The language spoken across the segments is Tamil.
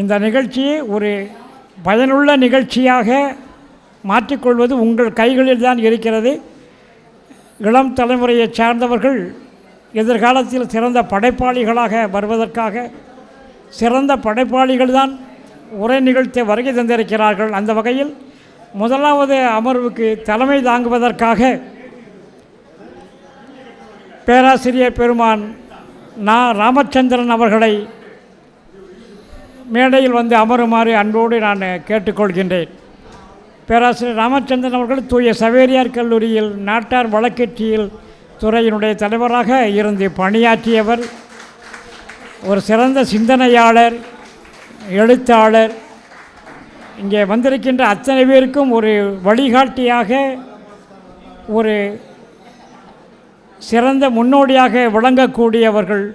இந்த நிகழ்ச்சியை ஒரு பயனுள்ள நிகழ்ச்சியாக மாற்றிக்கொள்வது உங்கள் கைகளில் தான் இருக்கிறது. இளம் தலைமுறையைச் சார்ந்தவர்கள் எதிர்காலத்தில் சிறந்த படைப்பாளிகளாக வருவதற்காக சிறந்த படைப்பாளிகள் தான் உரை நிகழ்த்த வருகை தந்திருக்கிறார்கள். அந்த வகையில் முதலாவது அமர்வுக்கு தலைமை தாங்குவதற்காக பேராசிரியர் பெருமான் நா. ராமச்சந்திரன் அவர்களை மேடையில் வந்து அமருமாறு அன்போடு நான் கேட்டுக்கொள்கின்றேன். பேராசிரியர் ராமச்சந்திரன் அவர்கள் தூய சவேரியார் கல்லூரியில் நாட்டார் வழக்கற்றியல் துறையினுடைய தலைவராக இருந்து பணியாற்றியவர் ஒரு சிறந்த சிந்தனையாளர் எழுத்தாளர். இங்கே வந்திருக்கின்ற அத்தனை பேருக்கும் ஒரு வழிகாட்டியாக ஒரு சிறந்த முன்னோடியாக விளங்கக்கூடியவர்கள்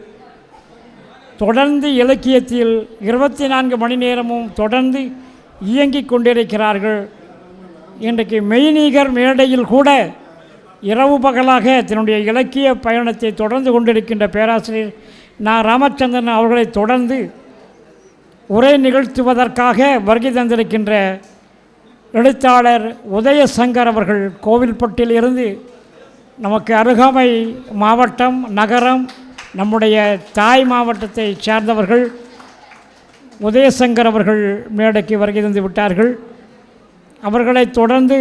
தொடர்ந்து இலக்கியத்தில் இருபத்தி நான்கு மணி நேரமும் தொடர்ந்து இயங்கிக் கொண்டிருக்கிறார்கள். இன்றைக்கு மெய்நீகர் மேடையில் கூட இரவு பகலாக தன்னுடைய இலக்கிய பயணத்தை தொடர்ந்து கொண்டிருக்கின்ற பேராசிரியர் நான் ராமச்சந்திரன் அவர்களை தொடர்ந்து உரை நிகழ்த்துவதற்காக வருகை தந்திருக்கின்ற எழுத்தாளர் உதயசங்கர் அவர்கள் கோவில்பட்டில் இருந்து நமக்கு அருகாமை மாவட்டம் நகரம் நம்முடைய தாய் மாவட்டத்தை சார்ந்தவர்கள் உதயசங்கர் அவர்கள் மேடைக்கு வருகை தந்து விட்டார்கள். அவர்களை தொடர்ந்து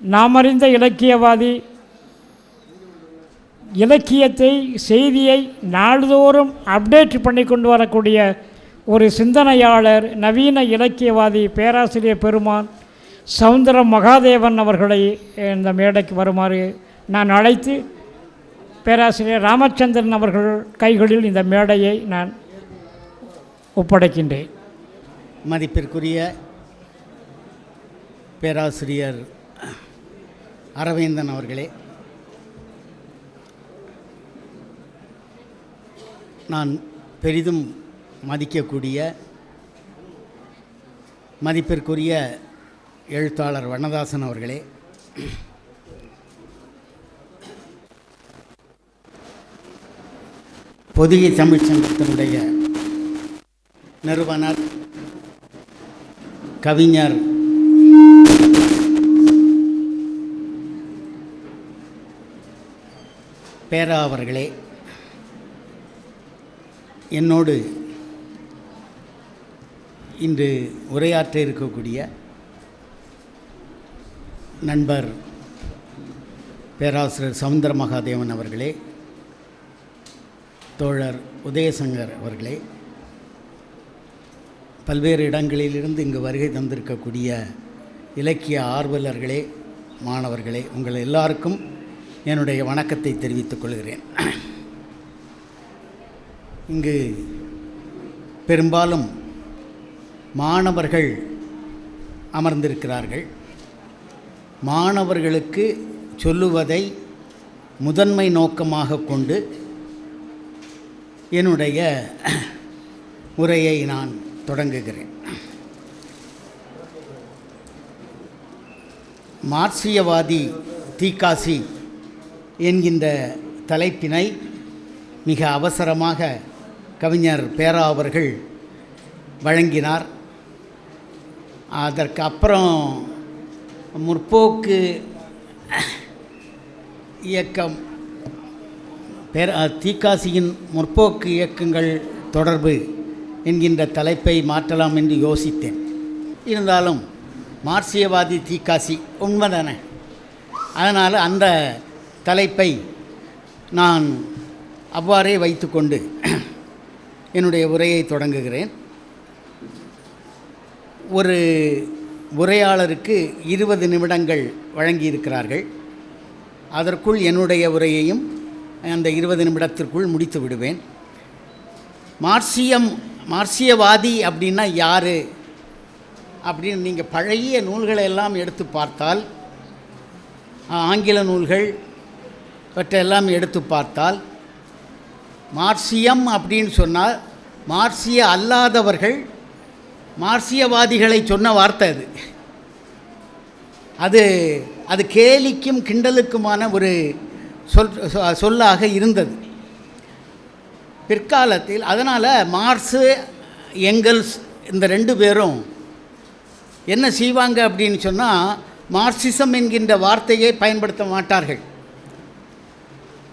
நாம் அறிந்த இலக்கியவாதி இலக்கியத்தை செய்தியை நாள்தோறும் அப்டேட் பண்ணி கொண்டு வரக்கூடிய ஒரு சிந்தனையாளர் நவீன இலக்கியவாதி பேராசிரியர் பெருமான் சவுந்தரம் மகாதேவன் அவர்களை இந்த மேடைக்கு வருமாறு நான் அழைத்து பேராசிரியர் ராமச்சந்திரன் அவர்கள் கைகளில் இந்த மேடையை நான் ஒப்படைக்கின்றேன். மதிப்பிற்குரிய பேராசிரியர் அரவிந்தன் அவர்களே நான் பெரிதும் மதிக்கக்கூடிய மதிப்பிற்குரிய எழுத்தாளர் வண்ணதாசன் அவர்களே பொதிகை தமிழ் சங்கத்தினுடைய நிறுவனர் கவிஞர் பேரா அவர்களே என்னோடு இன்று உரையாற்ற இருக்கக்கூடிய நண்பர் பேராசிரியர் சவுந்தர மகாதேவன் அவர்களே தோழர் உதயசங்கர் அவர்களே பல்வேறு இடங்களிலிருந்து இங்கு வருகை தந்திருக்கக்கூடிய இலக்கிய ஆர்வலர்களே மாணவர்களே உங்கள் எல்லாருக்கும் என்னுடைய வணக்கத்தை தெரிவித்துக் கொள்கிறேன். இங்கு பெரும்பாலும் மாணவர்கள் அமர்ந்திருக்கிறார்கள். மாணவர்களுக்கு சொல்லுவதை முதன்மை நோக்கமாக கொண்டு என்னுடைய உரையை நான் தொடங்குகிறேன். மார்க்சியவாதி தீக்காசி என்கின்ற தலைப்பினை மிக அவசரமாக கவிஞர் பேரா அவர்கள் வழங்கினார். அதற்கு அப்புறம் முற்போக்கு இயக்கம் பேர தீக்காசியின் முற்போக்கு இயக்கங்கள் தொடர்பு என்கின்ற தலைப்பை மாற்றலாம் என்று யோசித்தேன். இருந்தாலும் மார்க்சியவாதி தீக்காசி உண்மைதானே. அதனால் அந்த தலைப்பை நான் அவ்வாறே வைத்துக்கொண்டு என்னுடைய உரையை தொடங்குகிறேன். ஒரு உரையாளருக்கு இருபது நிமிடங்கள் வழங்கியிருக்கிறார்கள். அதற்குள் என்னுடைய உரையையும் அந்த இருபது நிமிடத்திற்குள் முடித்து விடுவேன். மார்க்சியம் மார்சியவாதி அப்படின்னா யார்? அப்படின்னு நீங்கள் பழைய நூல்களை எல்லாம் எடுத்து பார்த்தால் ஆங்கில நூல்கள் இவற்றையெல்லாம் எடுத்து பார்த்தால் மார்சியம் அப்படின்னு சொன்னால் மார்க்சிய அல்லாதவர்கள் மார்சியவாதிகளை சொன்ன வார்த்தை அது. அது அது கேலிக்கும் கிண்டலுக்குமான ஒரு சொல் சொல்லாக இருந்தது. பிற்காலத்தில் அதனால் மார்ஸு எங்கல்ஸ் இந்த ரெண்டு பேரும் என்ன செய்வாங்க அப்படின்னு சொன்னால் மார்க்சிசம் என்கின்ற வார்த்தையை பயன்படுத்த மாட்டார்கள்.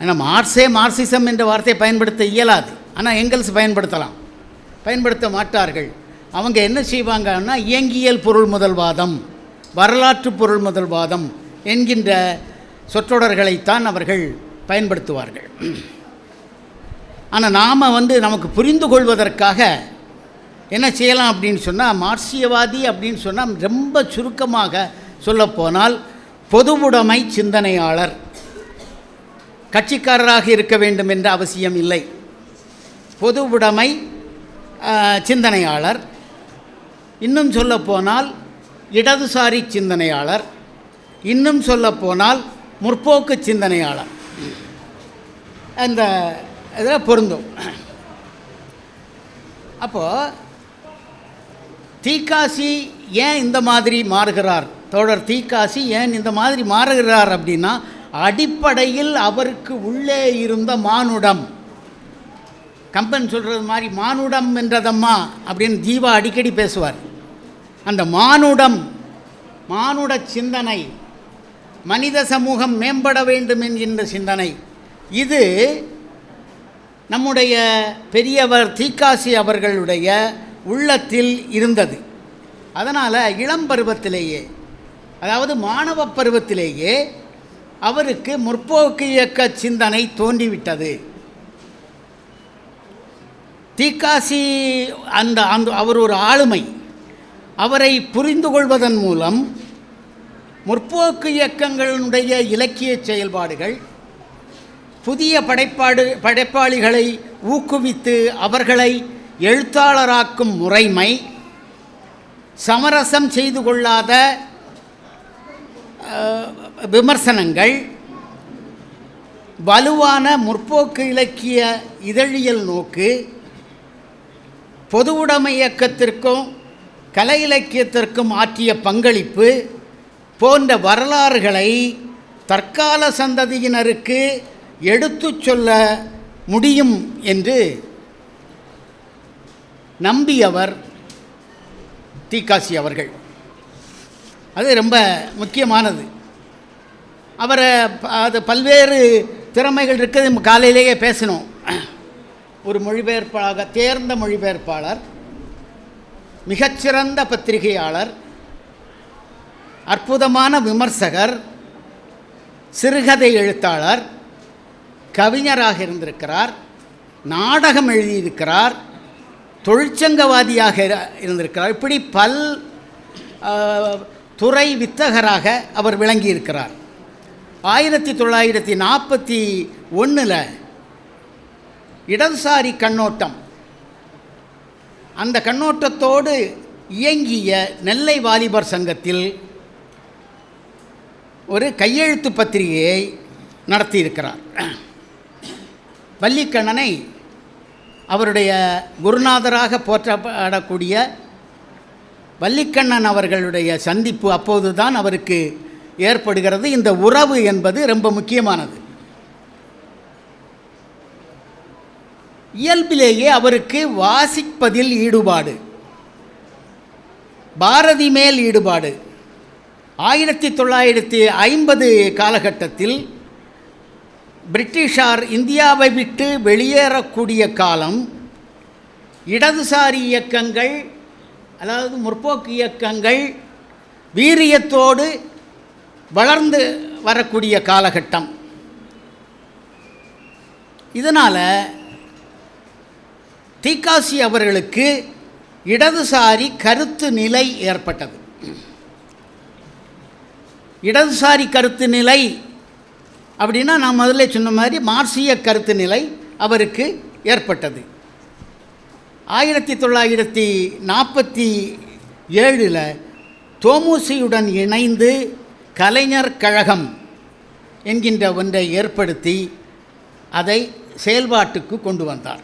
ஆனால் மார்க்ஸே மார்க்சிசம் என்ற வார்த்தையை பயன்படுத்த இயலாது. ஆனால் எங்கல்ஸ் பயன்படுத்தலாம். பயன்படுத்த மாட்டார்கள். அவங்க என்ன செய்வாங்கன்னா இயங்கியல் பொருள் முதல்வாதம் வரலாற்று பொருள் முதல்வாதம் என்கின்ற சொற்றொடர்களைத்தான் அவர்கள் பயன்படுத்துவார்கள். ஆனால் நாம் வந்து நமக்கு புரிந்து கொள்வதற்காக என்ன செய்யலாம் அப்படின்னு சொன்னால் மார்க்சியவாதி அப்படின்னு சொன்னால் ரொம்ப சுருக்கமாக சொல்லப்போனால் பொதுவுடைமை சிந்தனையாளர். கட்சிக்காரராக இருக்க வேண்டும் என்ற அவசியம் இல்லை. பொதுவுடைமை சிந்தனையாளர். இன்னும் சொல்லப்போனால் இடதுசாரி சிந்தனையாளர். இன்னும் சொல்லப்போனால் முற்போக்கு சிந்தனையாளர். அந்த இதில் பொருந்தும். அப்போது தீக்காசி ஏன் இந்த மாதிரி மாறுகிறார்? தோழர் தீக்காசி ஏன் இந்த மாதிரி மாறுகிறார் அப்படின்னா அடிப்படையில் அவருக்கு உள்ளே இருந்த மானுடம். கம்பன் சொல்கிறது மாதிரி மானுடம் என்றதம்மா அப்படின்னு ஜீவா அடிக்கடி பேசுவார். அந்த மானுடம் மானுட சிந்தனை மனித சமூகம் மேம்பட வேண்டும் என்கின்ற சிந்தனை. இது நம்முடைய பெரியவர் தீக்காசி அவர்களுடைய உள்ளத்தில் இருந்தது. அதனால் இளம் பருவத்திலேயே அதாவது மாணவ பருவத்திலேயே அவருக்கு முற்போக்கு இயக்க சிந்தனை தோன்றிவிட்டது. தீக்காசி அந்த அந்த அவர் ஒரு ஆளுமை. அவரை புரிந்து கொள்வதன் மூலம் முற்போக்கு இயக்கங்களுடைய இலக்கிய செயல்பாடுகள் புதிய படைப்பாடு படைப்பாளிகளை ஊக்குவித்து அவர்களை எழுத்தாளராக்கும் முறைமை சமரசம் செய்து கொள்ளாத விமர்சனங்கள் வலுவான முற்போக்கு இலக்கிய இதழியல் நோக்கு பொதுவுடைமை இயக்கத்திற்கும் கலை இலக்கியத்திற்கும் ஆற்றிய பங்களிப்பு போன்ற வரலாறுகளை தற்கால சந்ததியினருக்கு எடுத்துச் சொல்ல முடியும் என்று நம்பியவர் தீக்காசி அவர்கள். அது ரொம்ப முக்கியமானது. அவரை ப- அது பல்வேறு திறமைகள் இருக்குது. நம்ம காலையிலேயே பேசணும். ஒரு மொழிபெயர்ப்பாளர் தேர்ந்த மொழிபெயர்ப்பாளர் மிகச்சிறந்த பத்திரிகையாளர் அற்புதமான விமர்சகர் சிறுகதை எழுத்தாளர் கவிஞராக இருந்திருக்கிறார் நாடகம் எழுதியிருக்கிறார் தொழிற்சங்கவாதியாக இரு- இருந்திருக்கிறார். இப்படி பல் துறை வித்தகராக அவர் விளங்கியிருக்கிறார். ஆயிரத்தி தொள்ளாயிரத்தி நாற்பத்தி ஒன்றில் இடதுசாரி கண்ணோட்டம். அந்த கண்ணோட்டத்தோடு இயங்கிய நெல்லை வாலிபர் சங்கத்தில் ஒரு கையெழுத்து பத்திரிகையை நடத்தியிருக்கிறார். வள்ளிக்கண்ணனை அவருடைய குருநாதராக போற்றப்படக்கூடிய வள்ளிக்கண்ணன் அவர்களுடைய சந்திப்பு அப்போதுதான் அவருக்கு ஏற்படுகிறது. இந்த உறவு என்பது ரொம்ப முக்கியமானது. இயல்பிலேயே அவருக்கு வாசிப்பதில் ஈடுபாடு பாரதி மேல் ஈடுபாடு ஆயிரத்தி தொள்ளாயிரத்தி ஐம்பது காலகட்டத்தில் பிரிட்டிஷார் இந்தியாவை விட்டு வெளியேறக்கூடிய காலம் இடதுசாரி இயக்கங்கள் அதாவது முற்போக்கு இயக்கங்கள் வீரியத்தோடு வளர்ந்து வரக்கூடிய காலகட்டம். இதனால் தீக்காசி அவர்களுக்கு இடதுசாரி கருத்து நிலை ஏற்பட்டது. இடதுசாரி கருத்து நிலை அப்படின்னா நான் முதல்ல சொன்ன மாதிரி மார்சிய கருத்து நிலை அவருக்கு ஏற்பட்டது. ஆயிரத்தி தொள்ளாயிரத்தி நாற்பத்தி ஏழில் தோமுசியுடன் இணைந்து கலைஞர் கழகம் என்கின்ற ஒன்றை ஏற்படுத்தி அதை செயல்பாட்டுக்கு கொண்டு வந்தார்.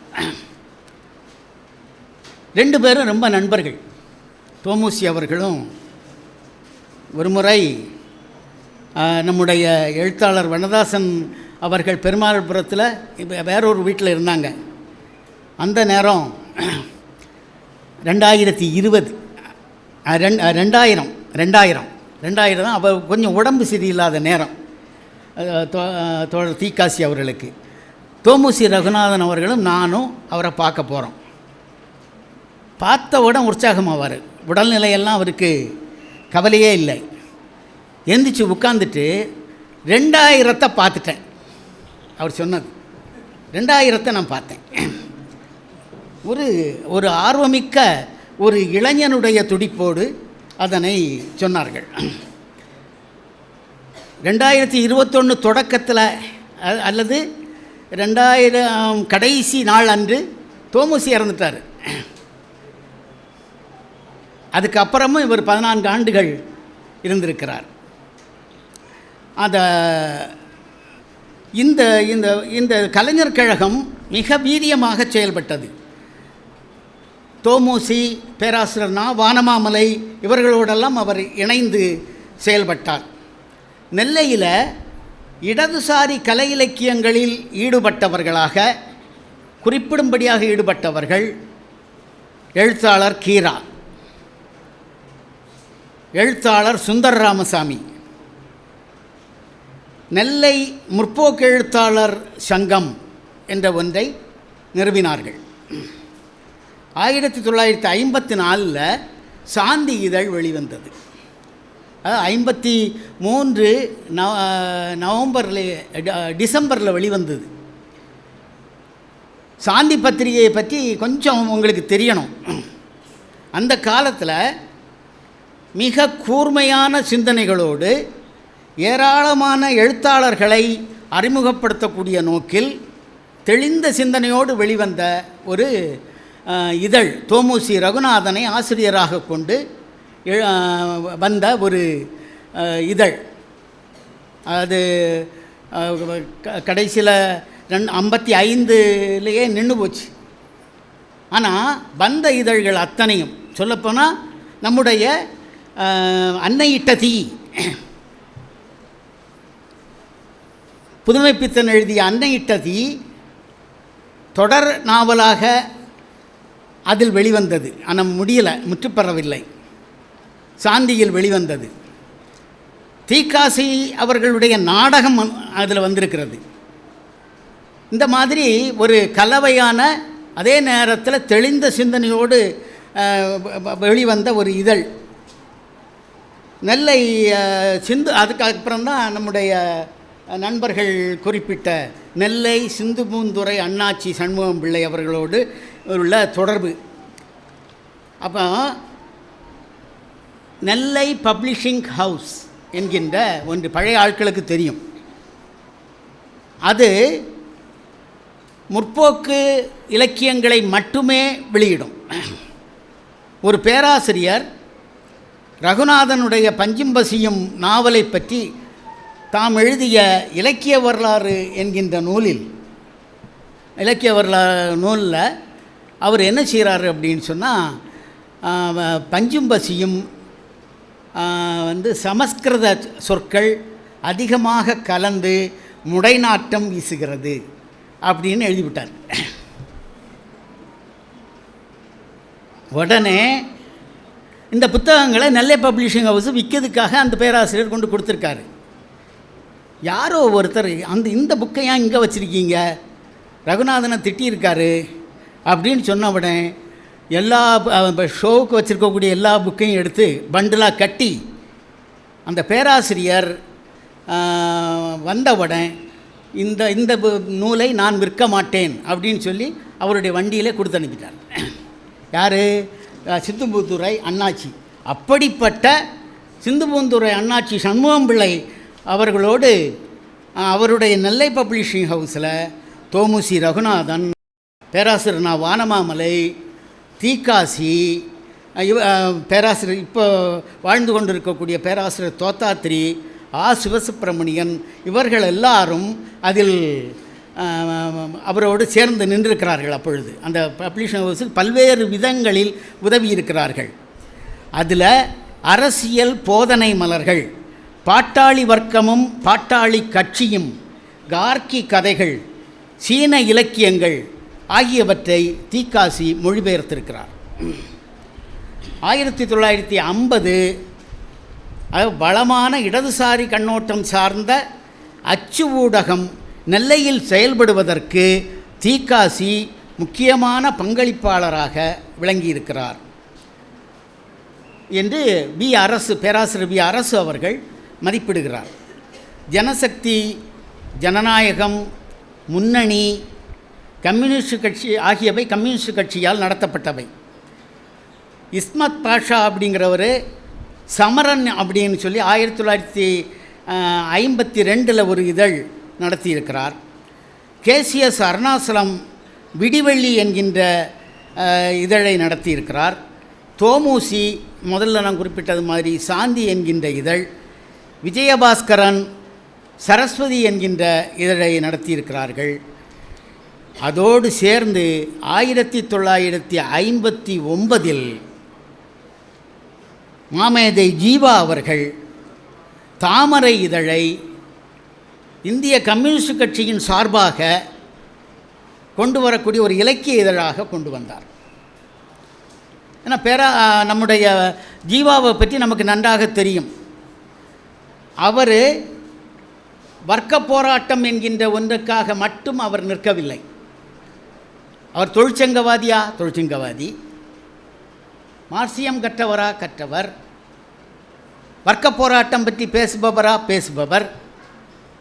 ரெண்டு பேரும் ரொம்ப நண்பர்கள். தோமுசி அவர்களும் ஒரு முறை நம்முடைய எழுத்தாளர் வனதாசன் அவர்கள் பெருமாள்புரத்தில் இப்போ வேறொரு வீட்டில் இருந்தாங்க. அந்த நேரம் ரெண்டாயிரத்தி இருபது ரெண் ரெண்டாயிரம் ரெண்டாயிரம் ரெண்டாயிரம் தான். அப்போ கொஞ்சம் உடம்பு சரியில்லாத நேரம். தோ- தோழர் தீக்காசி அவர்களுக்கு. தோமுசி ரகுநாதன் அவர்களும் நானும் அவரை பார்க்க போகிறோம் பார்த்த உடன் உற்சாகமாவார். உடல்நிலையெல்லாம் அவருக்கு கவலையே இல்லை. எந்திரிச்சு உட்காந்துட்டு ரெண்டாயிரத்தை பார்த்துட்டேன். அவர் சொன்னது. ரெண்டாயிரத்தை நான் பார்த்தேன். ஒரு ஒரு ஆர்வமிக்க ஒரு இளைஞனுடைய துடிப்போடு அதனை சொன்னார்கள். ரெண்டாயிரத்தி இருபத்தொன்று தொடக்கத்தில் அ- அல்லது ரெண்டாயிரம் கடைசி நாள் அன்று தோமுசி இறந்துட்டார். அதுக்கப்புறமும் இவர் பதினான்கு ஆண்டுகள் இருந்திருக்கிறார். அந்த இந்த இந்த இந்த கலைஞர் கழகம் மிக வீரியமாக செயல்பட்டது. தோமூசி பேராசிரியர்னா வானமாமலை இவர்களோடெல்லாம் அவர் இணைந்து செயல்பட்டார். நெல்லையில் இடதுசாரி கலை இலக்கியங்களில் ஈடுபட்டவர்களாக குறிப்பிடும்படியாக ஈடுபட்டவர்கள் எழுத்தாளர் கீரா எழுத்தாளர் சுந்தர் ராமசாமி நெல்லை முற்போக்கு எழுத்தாளர் சங்கம் என்ற ஒன்றை நிறுவினார்கள். ஆயிரத்தி தொள்ளாயிரத்தி ஐம்பத்தி நாலில் சாந்தி இதழ் வெளிவந்தது. ஐம்பத்தி மூன்று நவ நவம்பரில் டிசம்பரில் வெளிவந்தது. சாந்தி பத்திரிகையை பற்றி கொஞ்சம் உங்களுக்கு தெரியணும். அந்த காலத்தில் மிக கூர்மையான சிந்தனைகளோடு ஏராளமான எழுத்தாளர்களை அறிமுகப்படுத்தக்கூடிய நோக்கில் தெளிந்த சிந்தனையோடு வெளிவந்த ஒரு இதழ் தோமுசி ரகுநாதனை ஆசிரியராக கொண்டு வந்த ஒரு இதழ். அது கடைசியில் ரெண்டு ஐம்பத்தி ஐந்துலேயே நின்று போச்சு. ஆனால் வந்த இதழ்கள் அத்தனையும் சொல்லப்போனால் நம்முடைய அன்னையிட்ட தீ. புதுமைப்பித்தன் எழுதிய அன்னையிட்டதி தொடர் நாவலாக அதில் வெளிவந்தது. ஆனால் முடியலை முற்றுப்பெறவில்லை. சாந்தியில் வெளிவந்தது. தீக்காசி அவர்களுடைய நாடகம் அதில் வந்திருக்கிறது. இந்த மாதிரி ஒரு கலவையான அதே நேரத்தில் தெளிந்த சிந்தனையோடு வெளிவந்த ஒரு இதழ். நெல்லை சிந்து அதுக்கு நம்முடைய நண்பர்கள் குறிப்பிட்ட நெல்லை சிந்துபூந்துரை அண்ணாச்சி சண்முகம் பிள்ளை அவர்களோடு உள்ள தொடர்பு. அப்போ நெல்லை பப்ளிஷிங் ஹவுஸ் என்கின்ற ஒன்று பழைய ஆட்களுக்கு தெரியும். அது முற்போக்கு இலக்கியங்களை மட்டுமே வெளியிடும். ஒரு பேராசிரியர் ரகுநாதனுடைய பஞ்சிம்பசியும் நாவலை பற்றி தாம் எழுதிய இலக்கிய வரலாறு என்கின்ற நூலில் இலக்கிய வரலாறு நூலில் அவர் என்ன செய்கிறாரு அப்படின்னு சொன்னால் பஞ்சும் பசியும் வந்து சமஸ்கிருத சொற்கள் அதிகமாக கலந்து முடைநாட்டம் வீசுகிறது அப்படின்னு எழுதிவிட்டார். உடனே இந்த புத்தகங்களை நெல்லை பப்ளிஷிங் ஹவுஸ் விற்கிறதுக்காக அந்த பேராசிரியர் கொண்டு கொடுத்துருக்காரு. யாரோ ஒருத்தர் அந்த இந்த புக்கை ஏன் இங்கே வச்சுருக்கீங்க? ரகுநாதனை திட்டியிருக்காரு. அப்படின்னு சொன்ன உடனே எல்லா ஷோவுக்கு வச்சுருக்கக்கூடிய எல்லா புக்கையும் எடுத்து பண்டிலாக கட்டி அந்த பேராசிரியர் வந்தவுடன் இந்த இந்த பு- நூலை நான் விற்க மாட்டேன். அப்படின்னு சொல்லி அவருடைய வண்டியிலே கொடுத்து அனுப்பிட்டார். யார்? சித்தும்பூத்துறை அண்ணாச்சி. அப்படிப்பட்ட சிந்துபூந்துறை அண்ணாச்சி சண்முகம் பிள்ளை அவர்களோடு அவருடைய நெல்லை பப்ளிஷிங் ஹவுஸில் தோமுசி ரகுநாதன் பேராசிரியர் நான் வானமாமலை தீக்காசி இவ பேராசிரியர் இப்போ வாழ்ந்து கொண்டிருக்கக்கூடிய பேராசிரியர் தோத்தாத்திரி ஆ சிவசுப்பிரமணியன் இவர்கள் எல்லாரும் அதில் அவரோடு சேர்ந்து நின்றிருக்கிறார்கள் அப்பொழுது. அந்த பப்ளிஷன் ஹவுஸில் பல்வேறு விதங்களில் உதவி இருக்கிறார்கள் அதில் அரசியல் போதனை மலர்கள் பாட்டாளி வர்க்கமும் பாட்டாளி கட்சியும் கார்க்கி கதைகள் சீன இலக்கியங்கள் ஆகியவற்றை தீக்காசி மொழிபெயர்த்திருக்கிறார். ஆயிரத்தி தொள்ளாயிரத்தி ஐம்பது அதாவது வளமான இடதுசாரி கண்ணோட்டம் சார்ந்த அச்சு ஊடகம் நெல்லையில் செயல்படுவதற்கு தீக்காசி முக்கியமான பங்களிப்பாளராக விளங்கியிருக்கிறார். என்று பி அரசு பேராசிரியர் வி அரசு அவர்கள் மதிப்பிடுகிறார். ஜனசக்தி ஜனநாயகம் முன்னணி கம்யூனிஸ்ட் கட்சி ஆகியவை கம்யூனிஸ்ட் கட்சியால் நடத்தப்பட்டவை. இஸ்மத் பாஷா அப்படிங்கிறவர் சமரன் அப்படின்னு சொல்லி ஆயிரத்தி தொள்ளாயிரத்தி ஐம்பத்தி ரெண்டில் ஒரு இதழ் நடத்தியிருக்கிறார். கேசிஎஸ் அருணாசலம் விடிவெள்ளி என்கின்ற இதழை நடத்தியிருக்கிறார். தோமூசி முதல்ல நான் குறிப்பிட்டது மாதிரி சாந்தி என்கின்ற இதழ் விஜயபாஸ்கரன் சரஸ்வதி என்கின்ற இதழை நடத்தியிருக்கிறார்கள். அதோடு சேர்ந்து ஆயிரத்தி தொள்ளாயிரத்தி ஐம்பத்தி ஒன்பதில் மாமேதை ஜீவா அவர்கள் தாமரை இதழை இந்திய கம்யூனிஸ்ட் கட்சியின் சார்பாக கொண்டு வரக்கூடிய ஒரு இலக்கிய இதழாக கொண்டு வந்தார். ஏன்னா பேரா நம்முடைய ஜீவாவை பற்றி நமக்கு நன்றாக தெரியும். அவர் வர்க்க போராட்டம் என்கின்ற ஒன்றுக்காக மட்டும் அவர் நிற்கவில்லை. அவர் தொழிற்சங்கவாதியா? தொழிற்சங்கவாதி. மார்சியம் கற்றவரா? கற்றவர். வர்க்க போராட்டம் பற்றி பேசுபவரா? பேசுபவர்.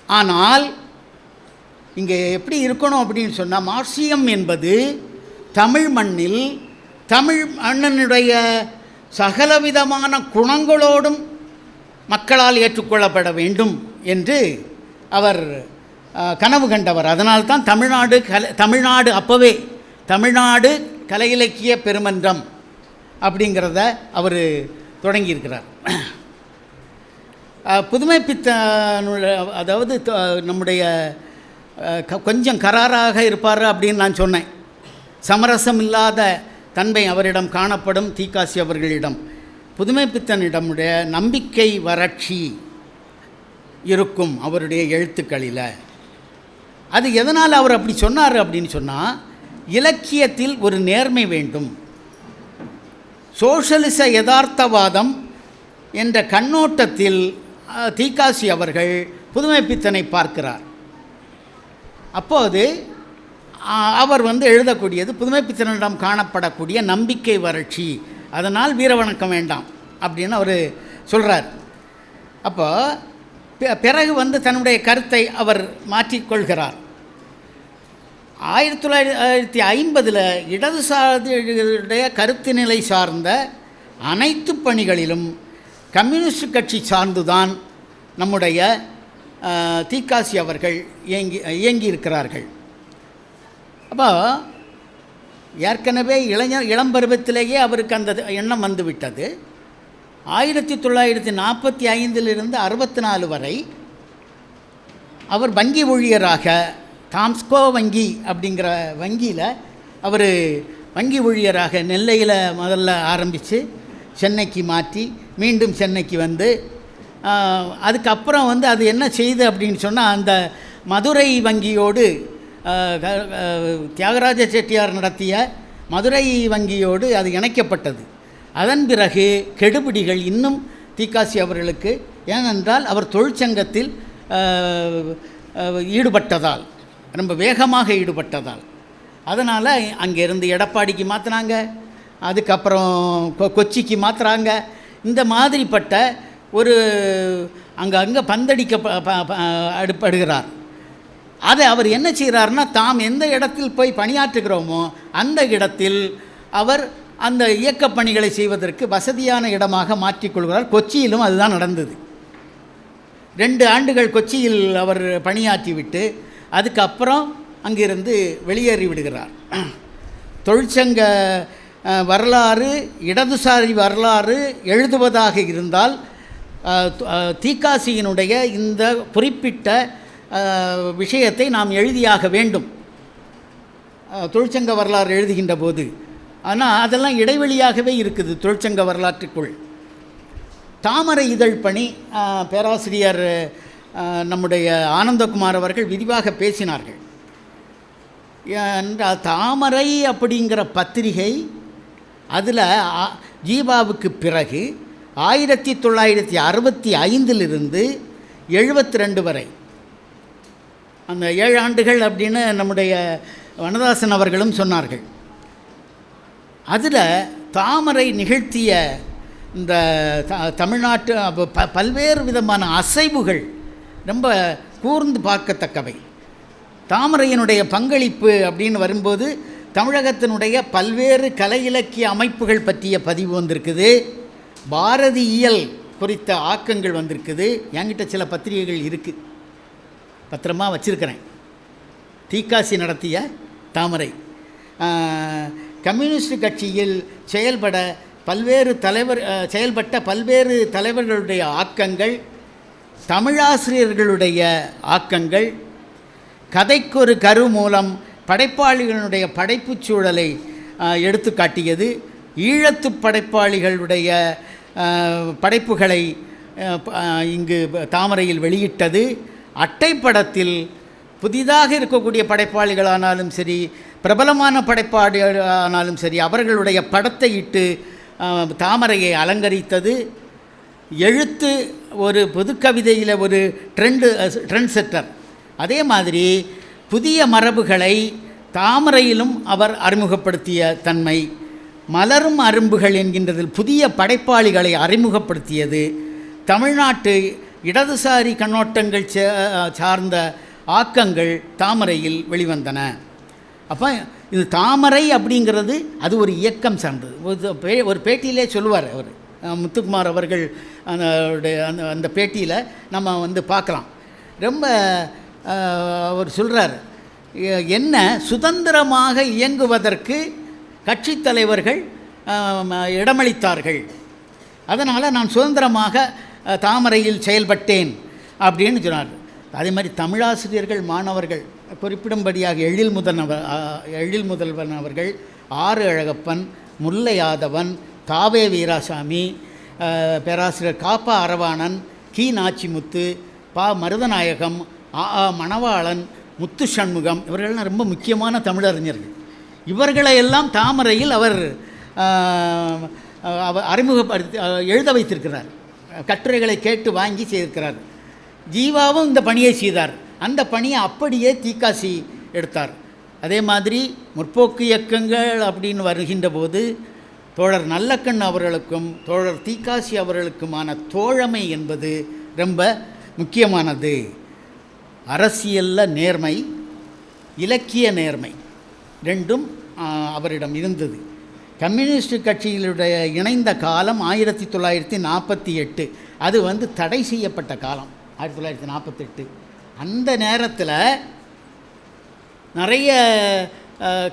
ஆனால் இங்கே எப்படி இருக்கணும் அப்படின்னு சொன்னால் மார்சியம் என்பது தமிழ் மண்ணில் தமிழ் மண்ணினுடைய சகலவிதமான குணங்களோடும் மக்களால் ஏற்றுக்கொள்ளப்பட வேண்டும் என்று அவர் கனவு கண்டவர். அதனால்தான் தமிழ்நாடு கலை தமிழ்நாடு அப்போவே தமிழ்நாடு கலை இலக்கிய பெருமன்றம் அப்படிங்கிறத அவர் தொடங்கியிருக்கிறார். அஹ், புதுமை பித்தனுடைய அதாவது நம்முடைய க- கொஞ்சம் கராராக இருப்பார் அப்படின்னு நான் சொன்னேன். சமரசம் இல்லாத தன்மை அவரிடம் காணப்படும் தீக்காசி அவர்களிடம். புதுமை பித்தனிடமுடைய நம்பிக்கை வறட்சி இருக்கும் அவருடைய எழுத்துக்களில். அது எதனால் அவர் அப்படி சொன்னார் அப்படின்னு சொன்னால் இலக்கியத்தில் ஒரு நேர்மை வேண்டும். சோஷலிச யதார்த்தவாதம் என்ற கண்ணோட்டத்தில் தீக்காசி அவர்கள் புதுமைப்பித்தனை பார்க்கிறார். அப்போது அவர் வந்து எழுதக்கூடியது புதுமைப்பித்தனிடம் காணப்படக்கூடிய நம்பிக்கை வறட்சி அதனால் வீரவணக்கம் வேண்டாம் அப்படின்னு அவர் சொல்கிறார் அப்போ பிறகு வந்து தன்னுடைய கருத்தை அவர் மாற்றிக்கொள்கிறார். ஆயிரத்தி தொள்ளாயிரத்தி ஐம்பதில் இடதுசாரியுடைய கருத்து நிலை சார்ந்த அனைத்து பணிகளிலும் கம்யூனிஸ்ட் கட்சி சார்ந்துதான் நம்முடைய தீக்காசி அவர்கள் இயங்கி இயங்கியிருக்கிறார்கள். அப்போ ஏற்கனவே இளைஞர் இளம் பருவத்திலேயே அவருக்கு அந்த எண்ணம் வந்துவிட்டது. ஆயிரத்தி தொள்ளாயிரத்தி நாற்பத்தி ஐந்திலிருந்து அறுபத்தி நாலு வரை அவர் வங்கி ஊழியராக தாம்ஸ்கோ வங்கி அப்படிங்கிற வங்கியில் அவர் வங்கி ஊழியராக நெல்லையில் முதல்ல ஆரம்பித்து சென்னைக்கு மாற்றி மீண்டும் சென்னைக்கு வந்து அதுக்கப்புறம் வந்து அது என்ன செய்து அப்படின்னு சொன்னால் அந்த மதுரை வங்கியோடு தியாகராஜ செட்டியார் நடத்திய மதுரை வங்கியோடு அது இணைக்கப்பட்டது. அதன் பிறகு கெடுபிடிகள் இன்னும் தீக்காசி அவர்களுக்கு ஏனென்றால் அவர் தொழிற்சங்கத்தில் ஈடுபட்டதால் ரொம்ப வேகமாக ஈடுபட்டதால். அதனால் அங்கேருந்து எடப்பாடிக்கு மாற்றினாங்க அதுக்கப்புறம் கொ கொச்சிக்கு மாற்றுறாங்க இந்த மாதிரிப்பட்ட ஒரு அங்கே அங்கே பந்தடிக்க ப- ப- அடுப்படுகிறார். அதை அவர் என்ன செய்கிறாருன்னா தாம் எந்த இடத்தில் போய் பணியாற்றுகிறோமோ அந்த இடத்தில் அவர் அந்த இயக்கப் பணிகளை செய்வதற்கு வசதியான இடமாக மாற்றிக்கொள்கிறார் கொச்சியிலும் அதுதான் நடந்தது. ரெண்டு ஆண்டுகள் கொச்சியில் அவர் பணியாற்றிவிட்டு அதுக்கப்புறம் அங்கிருந்து வெளியேறி விடுகிறார். தொழிற்சங்க வரலாறு இடதுசாரி வரலாறு எழுதுவதாக இருந்தால் தீக்காசியினுடைய இந்த குறிப்பிட்ட விஷயத்தை நாம் எழுதியாக வேண்டும். தொழிற்சங்க வரலாறு எழுதுகின்ற போது. ஆனால் அதெல்லாம் இடைவெளியாகவே இருக்குது தொழிற்சங்க வரலாற்றுக்குள். தாமரை இதழ் பணி பேராசிரியர் நம்முடைய ஆனந்தகுமார் அவர்கள் விரிவாக பேசினார்கள். என்றால் தாமரை அப்படிங்கிற பத்திரிகை அதில் ஜீவாவுக்கு பிறகு ஆயிரத்தி தொள்ளாயிரத்தி அறுபத்தி ஐந்திலிருந்து எழுபத்தி ரெண்டு வரை அந்த ஏழு ஆண்டுகள் அப்படின்னு நம்முடைய வனதாசன் அவர்களும் சொன்னார்கள். அதில் தாமரை நிகழ்த்திய இந்த த- தமிழ்நாட்டு ப பல்வேறு விதமான அசைவுகள் ரொம்ப கூர்ந்து பார்க்கத்தக்கவை. தாமரையினுடைய பங்களிப்பு அப்படின்னு வரும்போது தமிழகத்தினுடைய பல்வேறு கலை இலக்கிய அமைப்புகள் பற்றிய பதிவு வந்திருக்குது. பாரதியியல் குறித்த ஆக்கங்கள் வந்திருக்குது. என்கிட்ட சில பத்திரிகைகள் இருக்குது பத்திரமா வச்சுருக்கிறேன். தீக்காசி நடத்திய தாமரை. கம்யூனிஸ்ட் கட்சியில் செயல்பட பல்வேறு தலைவர் செயல்பட்ட பல்வேறு தலைவர்களுடைய ஆக்கங்கள் தமிழாசிரியர்களுடைய ஆக்கங்கள் கதைக்கொரு கரு மூலம் படைப்பாளிகளுடைய படைப்புச் சூழலை எடுத்து காட்டியது ஈழத்து படைப்பாளிகளுடைய படைப்புகளை இங்கு தாமரையில் வெளியிட்டது. அட்டைப்படத்தில் புதிதாக இருக்கக்கூடிய படைப்பாளிகளானாலும் சரி பிரபலமான படைப்பாளிகள் ஆனாலும் சரி அவர்களுடைய படத்தை இட்டு தாமரையை அலங்கரித்தது. எழுத்து ஒரு புதுக்கவிதையில் ஒரு ட்ரெண்டு ட்ரெண்ட் செட்டர் அதே மாதிரி புதிய மரபுகளை தாமரையிலும் அவர் அறிமுகப்படுத்திய தன்மை மலரும் அரும்புகள் என்கின்றதில் புதிய படைப்பாளிகளை அறிமுகப்படுத்தியது தமிழ்நாட்டு இடதுசாரி கண்ணோட்டங்கள் சார்ந்த ஆக்கங்கள் தாமரையில் வெளிவந்தன. அப்போ இது தாமரை அப்படிங்கிறது அது ஒரு இயக்கம் சார்ந்தது. ஒரு பே ஒரு பேட்டியிலே சொல்லுவார் அவர். முத்துக்குமார் அவர்கள் அந்த அந்த அந்த பேட்டியில் நம்ம வந்து பார்க்கலாம். ரொம்ப அவர் சொல்கிறார் என்ன சுதந்திரமாக இயங்குவதற்கு கட்சித் தலைவர்கள் இடமளித்தார்கள். அதனால் நான் சுதந்திரமாக தாமரையில் செயல்பட்டேன் அப்படின்னு சொன்னார் அதே மாதிரி தமிழாசிரியர்கள் மாணவர்கள் குறிப்பிடும்படியாக எழில் முதல்வர் எழில் முதல்வன் அவர்கள் ஆறு அழகப்பன் முல்லை யாதவன் தாவே வீராசாமி பேராசிரியர் காப்பா அரவாணன் கி நாச்சிமுத்து பா மருதநாயகம் ஆ ஆ மணவாளன் முத்து சண்முகம் இவர்கள்லாம் ரொம்ப முக்கியமான தமிழறிஞர்கள். இவர்களையெல்லாம் தாமரையில் அவர் அவர் அறிமுகப்படுத்தி எழுத வைத்திருக்கிறார். கட்டுரைகளை கேட்டு வாங்கி செய்திருக்கிறார். ஜீவாவும் இந்த பணியை செய்தார். அந்த பணியை அப்படியே தீக்காசி எடுத்தார். அதே மாதிரி முற்போக்கு இயக்கங்கள் அப்படின்னு வருகின்ற போது தோழர் நல்லக்கண் அவர்களுக்கும் தோழர் தீக்காசி அவர்களுக்குமான தோழமை என்பது ரொம்ப முக்கியமானது. அரசியலில் நேர்மை இலக்கிய நேர்மை ரெண்டும் அவரிடம் இருந்தது. கம்யூனிஸ்ட் கட்சியிலுடைய இணைந்த காலம் ஆயிரத்தி தொள்ளாயிரத்தி நாற்பத்தி எட்டு. அது வந்து தடை செய்யப்பட்ட காலம் ஆயிரத்தி தொள்ளாயிரத்தி நாற்பத்தெட்டு அந்த நேரத்தில் நிறைய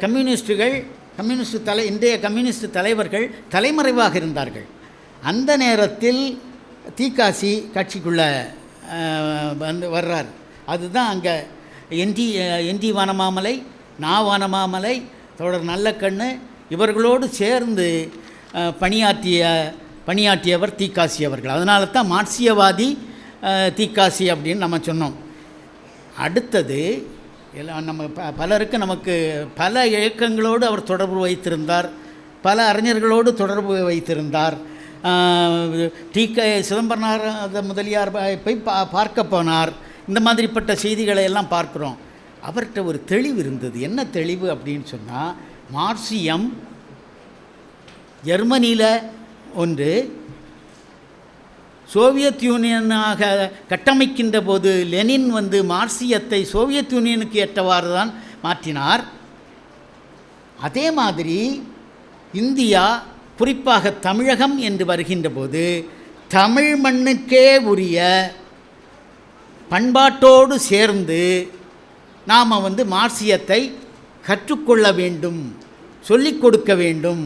கம்யூனிஸ்டுகள் கம்யூனிஸ்ட் தலை இன்றைய கம்யூனிஸ்ட் தலைவர்கள் தலைமறைவாக இருந்தார்கள். அந்த நேரத்தில் தீக்காசி கட்சிக்குள்ளே வந்து வர்றார். அதுதான் அங்கே என்ஜி என்டி வானமாமலை நா வானமாமலை தொடர் நல்ல கண்ணு இவர்களோடு சேர்ந்து பணியாற்றிய பணியாற்றியவர் தீக்காசி அவர்கள். அதனால தான் மார்க்சியவாதி தீக்காசி அப்படின்னு நம்ம சொன்னோம். அடுத்தது எல்லாம் நம்ம ப பலருக்கு நமக்கு பல இயக்கங்களோடு அவர் தொடர்பு வைத்திருந்தார். பல அறிஞர்களோடு தொடர்பு வைத்திருந்தார். டி க சிதம்பரனார் முதலியார் போய் பா பார்க்க போனார். இந்த மாதிரிப்பட்ட செய்திகளை எல்லாம் பார்க்குறோம். அவர்கிட்ட ஒரு தெளிவு இருந்தது. என்ன தெளிவு அப்படின்னு சொன்னால் மார்சியம் ஜெர்மனியில் ஒன்று. சோவியத் யூனியனாக கட்டமைக்கின்ற போது லெனின் வந்து மார்சியத்தை சோவியத் யூனியனுக்கு ஏற்றவாறு தான் மாற்றினார். அதே மாதிரி இந்தியா குறிப்பாக தமிழகம் என்று வருகின்ற போது தமிழ் மண்ணுக்கே உரிய பண்பாட்டோடு சேர்ந்து நாம் வந்து மார்சியத்தை கற்றுக்கொள்ள வேண்டும் சொல்லிக் கொடுக்க வேண்டும்.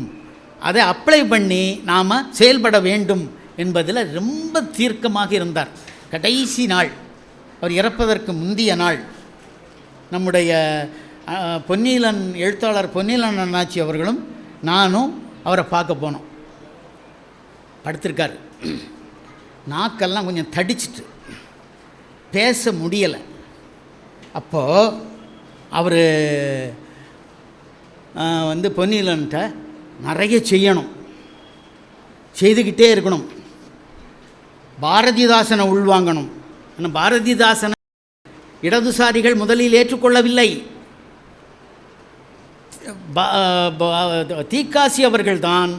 அதை அப்ளை பண்ணி நாம் செயல்பட வேண்டும் என்பதில் ரொம்ப தீர்க்கமாக இருந்தார். கடைசி நாள் அவர் இறப்பதற்கு முந்தைய நாள் நம்முடைய அஹ், பொன்னீலன் எழுத்தாளர் பொன்னீலன் அண்ணாச்சி அவர்களும் நானும் அவரை பார்க்க போனோம். படுத்திருக்கார். நாக்கெல்லாம் கொஞ்சம் தடிச்சிட்டு பேச முடியலை. அப்போது அவர் வந்து பொன்னியிலன்ட்ட நிறைய செய்யணும். செய்துக்கிட்டே இருக்கணும். பாரதிதாசனை உள்வாங்கணும். ஆனால் பாரதிதாசனை இடதுசாரிகள் முதலில் ஏற்றுக்கொள்ளவில்லை. தீக்காசி அவர்கள்தான்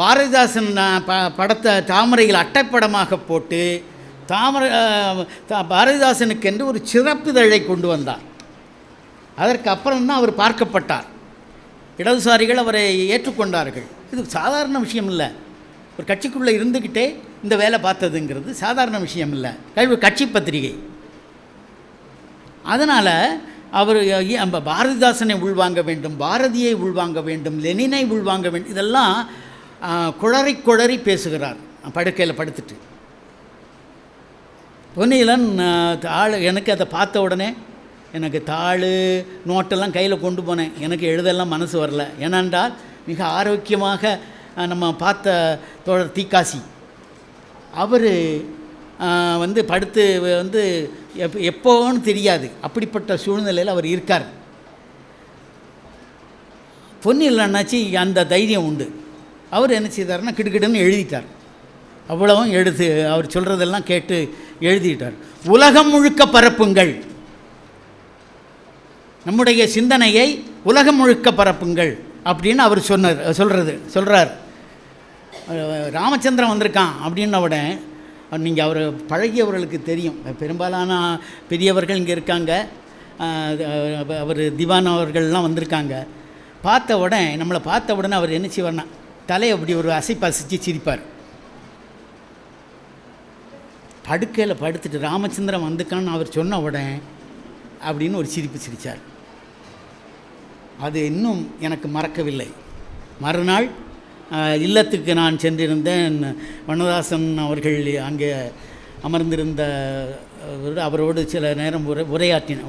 பாரதிதாசன் ப படத்தை தாமரையில் அட்டைப்படமாக போட்டு தாமரை பாரதிதாசனுக்கென்று ஒரு சிறப்பிதழை கொண்டு வந்தார். அதற்கு அப்புறம்தான் அவர் பார்க்கப்பட்டார். இடதுசாரிகள் அவரை ஏற்றுக்கொண்டார்கள். இது சாதாரண விஷயம் இல்லை. ஒரு கட்சிக்குள்ளே இருந்துக்கிட்டே இந்த வேலை பார்த்ததுங்கிறது சாதாரண விஷயம் இல்லை. கல்வி கட்சி பத்திரிகை. அதனால் அவர் நம்ம பாரதிதாசனை உள்வாங்க வேண்டும் பாரதியை உள்வாங்க வேண்டும் லெனினை உள்வாங்க வேண்டும் இதெல்லாம் குழறி குளறி பேசுகிறார். படுக்கையில் படுத்துட்டு. பொன்னியிலன் ஆள் எனக்கு அதை பார்த்த உடனே எனக்கு தாள் நோட்டெல்லாம் கையில் கொண்டு போனேன். எனக்கு எழுதெல்லாம் மனசு வரல. ஏனென்றால் மிக ஆரோக்கியமாக நம்ம பார்த்த தோழர் தீக்காசி. அவர் வந்து படுத்து வந்து எப் எப்போன்னு தெரியாது. அப்படிப்பட்ட சூழ்நிலையில் அவர் இருக்கார். பொன்னியில் அண்ணாச்சி அந்த தைரியம் உண்டு. அவர் என்ன செய்தார்னா கிடுக்கிடுன்னு எழுதிட்டார். அவ்வளவும் எழுது அவர் சொல்கிறதெல்லாம் கேட்டு எழுதிட்டார். உலகம் முழுக்க பரப்புங்கள். நம்முடைய சிந்தனையை உலகம் முழுக்க பரப்புங்கள் அப்படின்னு அவர் சொன்னார் சொல்கிறது சொல்கிறார் ராமச்சந்திரன் வந்திருக்கான் அப்படின்ன உடனே நீங்கள் அவர் பழகியவர்களுக்கு தெரியும். பெரும்பாலான பெரியவர்கள் இங்கே இருக்காங்க. அவர் திவான் அவர்கள்லாம் வந்திருக்காங்க. பார்த்த உடனே நம்மளை பார்த்த உடனே அவர் என்ன செய்வார்னா தலையை அப்படி ஒரு அசைப்பு அசைச்சு சிரிப்பார். படுக்கையில் படுத்துட்டு ராமச்சந்திரன் வந்துக்கான்னு அவர் சொன்ன உடனே அப்படின்னு ஒரு சிரிப்பு சிரித்தார் அது இன்னும் எனக்கு மறக்கவில்லை. மறுநாள் இல்லத்துக்கு நான் சென்றிருந்தேன். வனதாசன் அவர்கள் அங்கே அமர்ந்திருந்த அவரோடு சில நேரம் உரை உரையாற்றின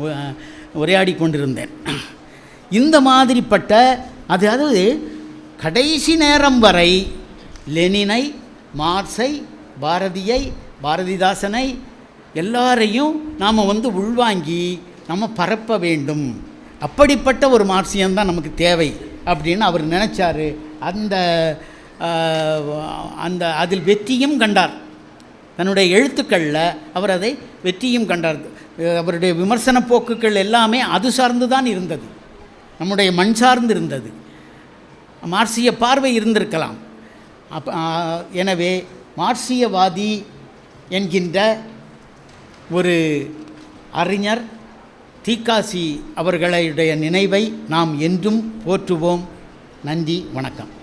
உரையாடி கொண்டிருந்தேன். இந்த மாதிரிப்பட்ட அது அதாவது கடைசி நேரம் வரை லெனினை மார்ஸை பாரதியை பாரதிதாசனை எல்லாரையும் நாம் வந்து உள்வாங்கி நம்ம பரப்ப வேண்டும். அப்படிப்பட்ட ஒரு மார்க்சியம் தான் நமக்கு தேவை அப்படின்னு அவர் நினச்சாரு. அந்த அந்த அதில் வெற்றியும் கண்டார். தன்னுடைய எழுத்துக்களில் அவர் அதை வெற்றியும் கண்டார். அவருடைய விமர்சன போக்குகள் எல்லாமே அது சார்ந்து தான் இருந்தது. நம்முடைய மண் சார்ந்து இருந்தது மார்க்சிய பார்வை இருந்திருக்கலாம். அப் எனவே மார்க்சியவாதி என்கின்ற ஒரு அறிஞர் தீக்காசி அவர்களுடைய நினைவை நாம் என்றும் போற்றுவோம். நன்றி வணக்கம்.